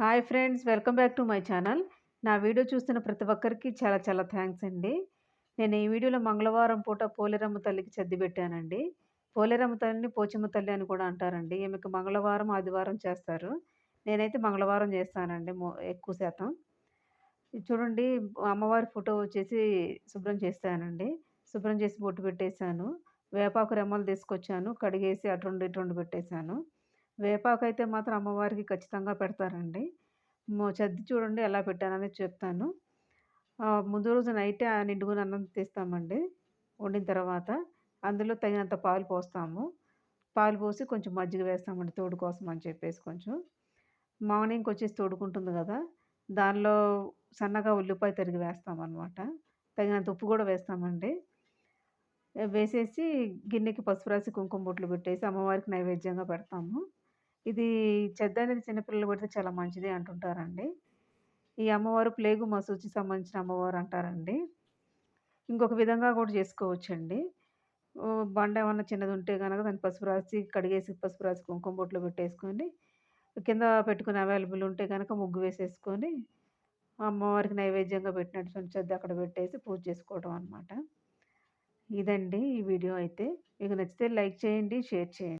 Hi friends welcome back to my channel. నా video చూస్తున్న ప్రతి ఒక్కరికి చాలా చాలా థ్యాంక్స్ అండి. నేను ఈ వీడియోలో మంగళవారం పూట పోలేరమ్మ తల్లికి చద్ది పెట్టానండి. పోలేరమ్మ తల్లిని పోచమ్మ తల్లి అని కూడా అంటారండి. ఈమెకు మంగళవారం ఆదివారం చేస్తారు. నేనైతే మంగళవారం చేస్తానండి ఎక్కువ శాతం. చూడండి అమ్మవారి ఫోటో వచ్చేసి శుభ్రం చేస్తానండి. శుభ్రం చేసి బొట్టు పెట్టేశాను. వేపాకు రెమ్మలు తీసుకొచ్చాను. కడిగేసి అటు ఇటు పెట్టేశాను. వేపాకైతే మాత్రం అమ్మవారికి ఖచ్చితంగా పెడతారండి. చద్ది చూడండి ఎలా పెట్టానని చెప్తాను. ముందు రోజు నైటే నిండుగున అన్నం తీస్తామండి వండిన తర్వాత. అందులో తగినంత పాలు పోస్తాము. పాలు పోసి కొంచెం మజ్జిగ వేస్తామండి తోడు కోసం అని చెప్పేసి కొంచెం. మార్నింగ్కి వచ్చేసి తోడుకుంటుంది కదా దానిలో సన్నగా ఉల్లిపాయ తరిగి వేస్తామన్నమాట. తగినంత ఉప్పు కూడా వేస్తామండి. వేసేసి గిన్నెకి పసుపు రాసి కుంకుమ బొట్లు పెట్టేసి అమ్మవారికి నైవేద్యంగా పెడతాము. ఇది చెద్ద అనేది చిన్నపిల్లలు పెడితే చాలా మంచిది అంటుంటారండి. ఈ అమ్మవారు ప్లేగు మసూచి సంబంధించిన అమ్మవారు అంటారండి. ఇంకొక విధంగా కూడా చేసుకోవచ్చండి. బండ ఏమన్నా చిన్నది ఉంటే కనుక దాన్ని పసుపు రాసి కడిగేసి పసుపు రాసి కుంకుమ బొట్లో పెట్టేసుకొని కింద పెట్టుకుని అవైలబుల్ ఉంటే కనుక ముగ్గు వేసేసుకొని అమ్మవారికి నైవేద్యంగా పెట్టినట్టు చెద్ద అక్కడ పెట్టేసి పూజ చేసుకోవడం అనమాట ఇదండి ఈ వీడియో అయితే. మీకు నచ్చితే లైక్ చేయండి షేర్ చేయండి.